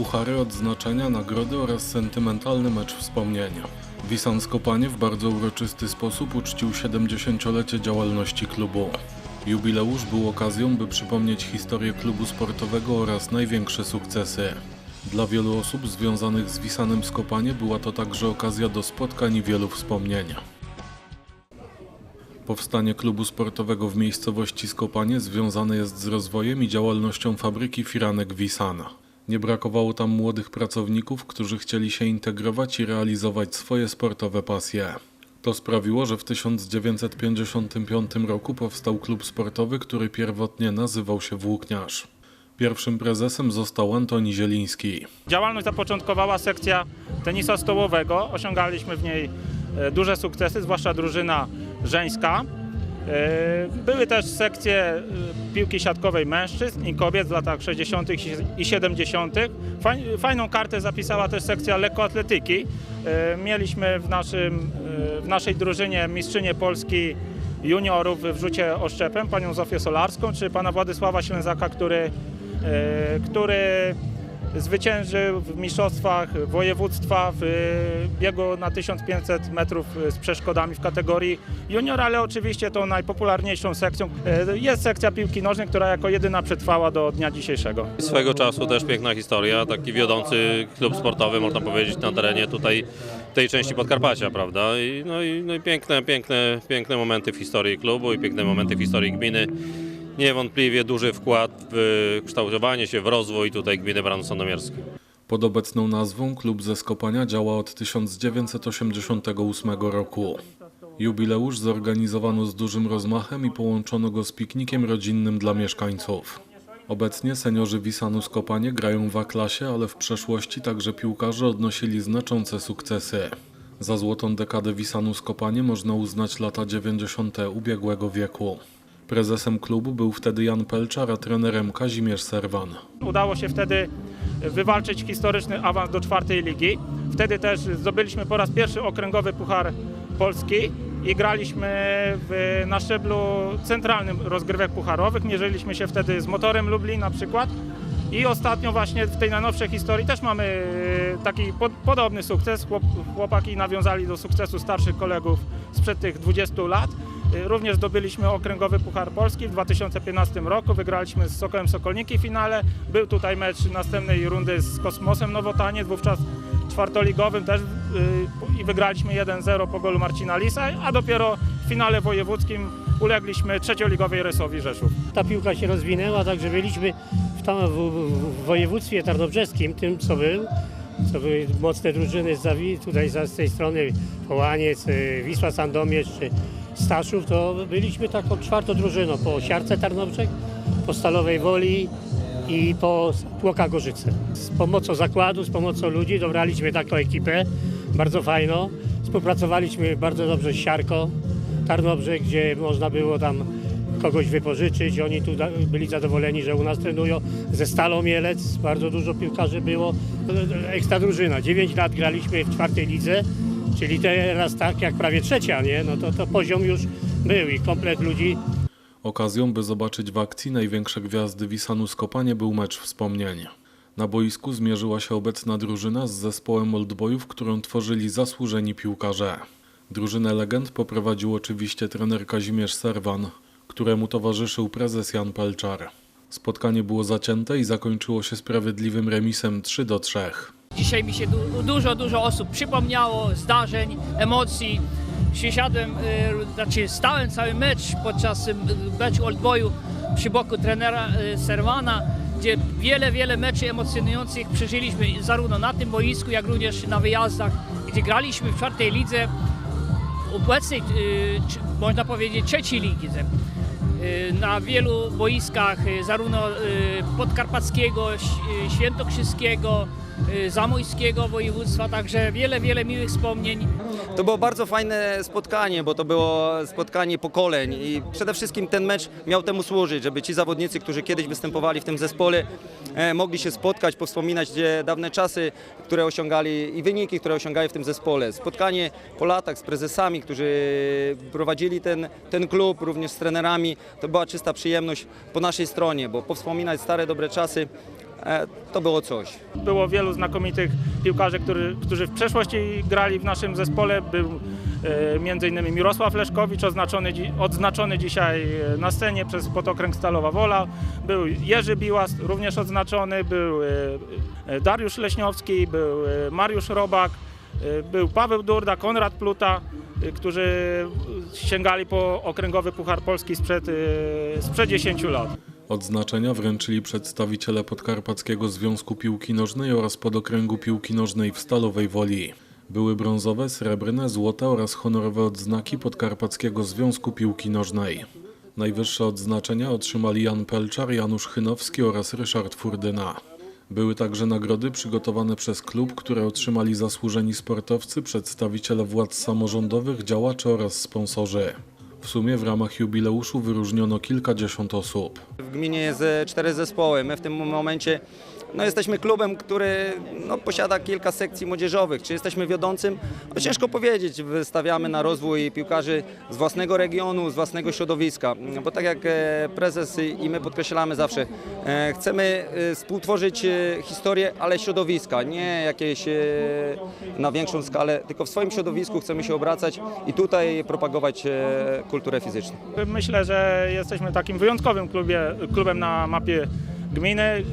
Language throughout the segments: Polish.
puchary, odznaczenia, nagrody oraz sentymentalny mecz wspomnienia. Wisan Skopanie w bardzo uroczysty sposób uczcił 70-lecie działalności klubu. Jubileusz był okazją, by przypomnieć historię klubu sportowego oraz największe sukcesy. Dla wielu osób związanych z Wisanem Skopanie była to także okazja do spotkań i wielu wspomnień. Powstanie klubu sportowego w miejscowości Skopanie związane jest z rozwojem i działalnością fabryki firanek Wisana. Nie brakowało tam młodych pracowników, którzy chcieli się integrować i realizować swoje sportowe pasje. To sprawiło, że w 1955 roku powstał klub sportowy, który pierwotnie nazywał się Włókniarz. Pierwszym prezesem został Antoni Zieliński. Działalność zapoczątkowała sekcja tenisa stołowego. Osiągaliśmy w niej e, duże sukcesy, zwłaszcza drużyna żeńska. E, Były też sekcje e, piłki siatkowej mężczyzn i kobiet w latach 60. i 70. Faj- Fajną kartę zapisała też sekcja lekkoatletyki. E, Mieliśmy w, naszym, w naszej drużynie mistrzynię Polski juniorów w rzucie oszczepem, panią Zofię Solarską, czy pana Władysława Ślęzaka, który, który zwyciężył w mistrzostwach województwa w biegu na 1500 metrów z przeszkodami w kategorii junior, ale oczywiście tą najpopularniejszą sekcją e, jest sekcja piłki nożnej, która jako jedyna przetrwała do dnia dzisiejszego. Swego czasu też piękna historia, taki wiodący klub sportowy, można powiedzieć, na terenie tutaj tej części Podkarpacia, prawda? I, no i, no i piękne, piękne, piękne momenty w historii klubu i piękne momenty w historii gminy. Niewątpliwie duży wkład w kształtowanie się, w rozwój tutaj gminy Bran Sandomierskiej. Pod obecną nazwą klub ze Skopania działa od 1988 roku. Jubileusz zorganizowano z dużym rozmachem i połączono go z piknikiem rodzinnym dla mieszkańców. Obecnie seniorzy Wisanu Skopanie grają w A-klasie, ale w przeszłości także piłkarze odnosili znaczące sukcesy. Za złotą dekadę Wisanu Skopanie można uznać lata 90. ubiegłego wieku. Prezesem klubu był wtedy Jan Pelczar, a trenerem Kazimierz Serwan. Udało się wtedy wywalczyć historyczny awans do czwartej ligi. Wtedy też zdobyliśmy po raz pierwszy okręgowy Puchar Polski i graliśmy w, na szczeblu centralnym rozgrywek pucharowych. Mierzyliśmy się wtedy z Motorem Lublin na przykład. I ostatnio właśnie w tej najnowszej historii też mamy e, taki po, podobny sukces. Chłop, chłopaki nawiązali do sukcesu starszych kolegów sprzed tych 20 lat. E, Również zdobyliśmy okręgowy Puchar Polski w 2015 roku. Wygraliśmy z Sokołem Sokolniki w finale. Był tutaj mecz następnej rundy z Kosmosem Nowotaniec, wówczas czwartoligowym też y, i wygraliśmy 1-0 po golu Marcina Lisa, a dopiero w finale wojewódzkim ulegliśmy trzecioligowej Resowi Rzeszów. ta piłka się rozwinęła, także byliśmy w, tam, w, w, województwie tarnobrzeskim, tym co był, co były mocne drużyny z, tutaj z tej strony Połaniec, y, Wisła Sandomierz czy Staszów, to byliśmy taką czwartą drużyną po Siarce Tarnobrzeg, po Stalowej Woli i po Płoka Gorzyce. Z pomocą zakładu, z pomocą ludzi dobraliśmy taką ekipę, bardzo fajną. Współpracowaliśmy bardzo dobrze z Siarką Tarnobrzeg, gdzie można było tam kogoś wypożyczyć. Oni tu byli zadowoleni, że u nas trenują. Ze Stalą Mielec bardzo dużo piłkarzy było. Ekstra drużyna. 9 lat graliśmy w czwartej lidze, czyli teraz tak jak prawie trzecia, nie? No to, to poziom już był i komplet ludzi Okazją, by zobaczyć w akcji największe gwiazdy Wisanu Skopanie był mecz wspomnienia. Na boisku zmierzyła się obecna drużyna z zespołem oldboyów, którą tworzyli zasłużeni piłkarze. Drużynę legend poprowadził oczywiście trener Kazimierz Serwan, któremu towarzyszył prezes Jan Pelczar. Spotkanie było zacięte i zakończyło się sprawiedliwym remisem 3 do 3. Dzisiaj mi się du- dużo, dużo osób przypomniało zdarzeń, emocji. Przysiadłem, y, znaczy stałem cały mecz podczas y, meczu Oldboyu przy boku trenera y, Serwana, gdzie wiele, wiele meczy emocjonujących przeżyliśmy zarówno na tym boisku, jak również na wyjazdach, gdzie graliśmy w czwartej lidze, obecnej, y, można powiedzieć, trzeciej lidze. Na wielu boiskach, zarówno podkarpackiego, świętokrzyskiego, zamojskiego województwa, także wiele, wiele miłych wspomnień. To było bardzo fajne spotkanie, bo to było spotkanie pokoleń i przede wszystkim ten mecz miał temu służyć, żeby ci zawodnicy, którzy kiedyś występowali w tym zespole, e, mogli się spotkać, powspominać dawne czasy, które osiągali i wyniki, które osiągali w tym zespole. Spotkanie po latach z prezesami, którzy prowadzili ten, ten klub, również z trenerami, to była czysta przyjemność po naszej stronie, bo powspominać stare, dobre czasy to było coś. Było wielu znakomitych piłkarzy, który, którzy w przeszłości grali w naszym zespole. Był e, m.in. Mirosław Leszkowicz, odznaczony, dzi- odznaczony dzisiaj e, na scenie przez Potokręg Stalowa Wola. Był Jerzy Biłas, również odznaczony. Był e, e, Dariusz Leśniowski, był e, Mariusz Robak, e, był Paweł Durda, Konrad Pluta, e, którzy sięgali po okręgowy Puchar Polski sprzed, e, sprzed 10 lat. Odznaczenia wręczyli przedstawiciele Podkarpackiego Związku Piłki Nożnej oraz Podokręgu Piłki Nożnej w Stalowej Woli. Były brązowe, srebrne, złote oraz honorowe odznaki Podkarpackiego Związku Piłki Nożnej. Najwyższe odznaczenia otrzymali Jan Pelczar, Janusz Chynowski oraz Ryszard Furdyna. Były także nagrody przygotowane przez klub, które otrzymali zasłużeni sportowcy, przedstawiciele władz samorządowych, działacze oraz sponsorzy. W sumie w ramach jubileuszu wyróżniono kilkadziesiąt osób. W gminie jest e, cztery zespoły. My w tym momencie no, jesteśmy klubem, który no, posiada kilka sekcji młodzieżowych. Czy jesteśmy wiodącym? No, ciężko powiedzieć. Wystawiamy na rozwój piłkarzy z własnego regionu, z własnego środowiska. Bo tak jak e, prezes i my podkreślamy zawsze, e, chcemy e, współtworzyć historię, ale środowiska, nie jakieś na większą skalę, tylko w swoim środowisku chcemy się obracać i tutaj propagować kulturę fizyczną. Myślę, że jesteśmy takim wyjątkowym klubie, klubem na mapie gminy.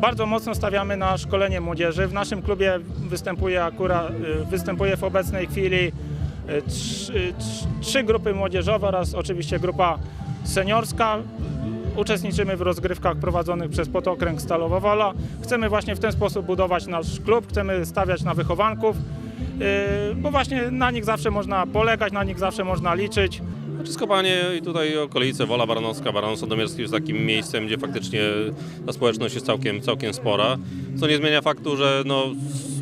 Y, Bardzo mocno stawiamy na szkolenie młodzieży. W naszym klubie występuje akurat, y, występuje w obecnej chwili y, trzy, trz- trzy grupy młodzieżowe oraz oczywiście grupa seniorska. Uczestniczymy w rozgrywkach prowadzonych przez Potokręg Stalowa Wola. Chcemy właśnie w ten sposób budować nasz klub, chcemy stawiać na wychowanków, y, bo właśnie na nich zawsze można polegać, na nich zawsze można liczyć. Znaczy Skopanie i tutaj okolice, Wola Baranowska, Baran Sandomierski jest takim miejscem, gdzie faktycznie ta społeczność jest całkiem, całkiem spora, co nie zmienia faktu, że no,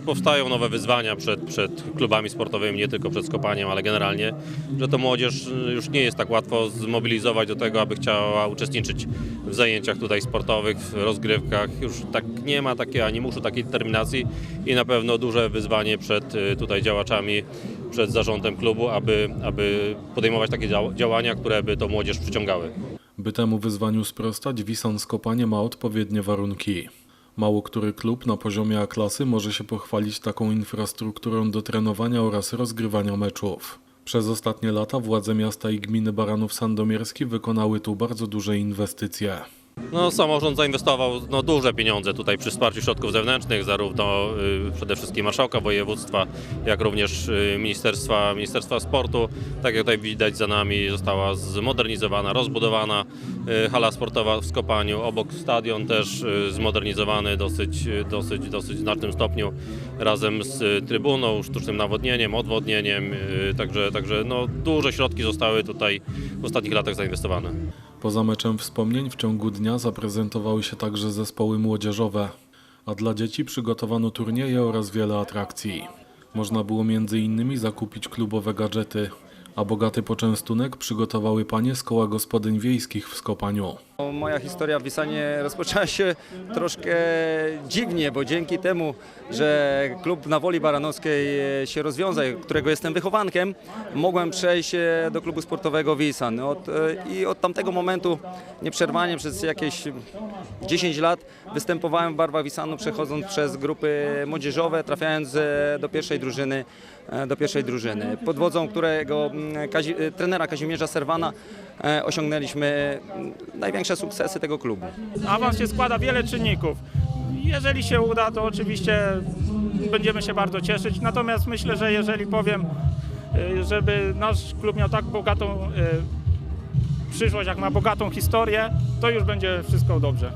powstają nowe wyzwania przed, przed klubami sportowymi, nie tylko przed Skopaniem, ale generalnie, że to młodzież już nie jest tak łatwo zmobilizować do tego, aby chciała uczestniczyć w zajęciach tutaj sportowych, w rozgrywkach. Już tak nie ma takiej animuszu, takiej determinacji i na pewno duże wyzwanie przed y, tutaj działaczami, przed zarządem klubu, aby, aby podejmować takie dział- działania, które by to młodzież przyciągały. By temu wyzwaniu sprostać, Wisan Skopanie ma odpowiednie warunki. Mało który klub na poziomie A-klasy może się pochwalić taką infrastrukturą do trenowania oraz rozgrywania meczów. Przez ostatnie lata władze miasta i gminy Baranów Sandomierski wykonały tu bardzo duże inwestycje. No, samorząd zainwestował no, duże pieniądze tutaj przy wsparciu środków zewnętrznych, zarówno y, przede wszystkim marszałka województwa, jak również y, Ministerstwa, Ministerstwa Sportu. Tak jak tutaj widać za nami została zmodernizowana, rozbudowana y, hala sportowa w Skopaniu, obok stadion też y, zmodernizowany dosyć, y, dosyć, dosyć znacznym stopniu razem z y, trybuną, sztucznym nawodnieniem, odwodnieniem, y, także, także no, duże środki zostały tutaj w ostatnich latach zainwestowane. Poza meczem wspomnień w ciągu dnia zaprezentowały się także zespoły młodzieżowe, a dla dzieci przygotowano turnieje oraz wiele atrakcji. Można było m.in. zakupić klubowe gadżety, a bogaty poczęstunek przygotowały panie z koła gospodyń wiejskich w Skopaniu. Moja historia w Wisanie rozpoczęła się troszkę dziwnie, bo dzięki temu, że klub na Woli Baranowskiej e, się rozwiązał, którego jestem wychowankiem, mogłem przejść e, do klubu sportowego Wisan. Od, e, I od tamtego momentu nieprzerwanie przez jakieś 10 lat występowałem w barwach Wisanu, przechodząc przez grupy młodzieżowe, trafiając do pierwszej drużyny do pierwszej drużyny. Pod wodzą którego mm, Kazi, e, trenera Kazimierza Serwana e, osiągnęliśmy największe sukcesy tego klubu. Awans się składa wiele czynników. Jeżeli się uda, to oczywiście będziemy się bardzo cieszyć. Natomiast myślę, że jeżeli powiem, żeby nasz klub miał tak bogatą przyszłość, jak ma bogatą historię, to już będzie wszystko dobrze.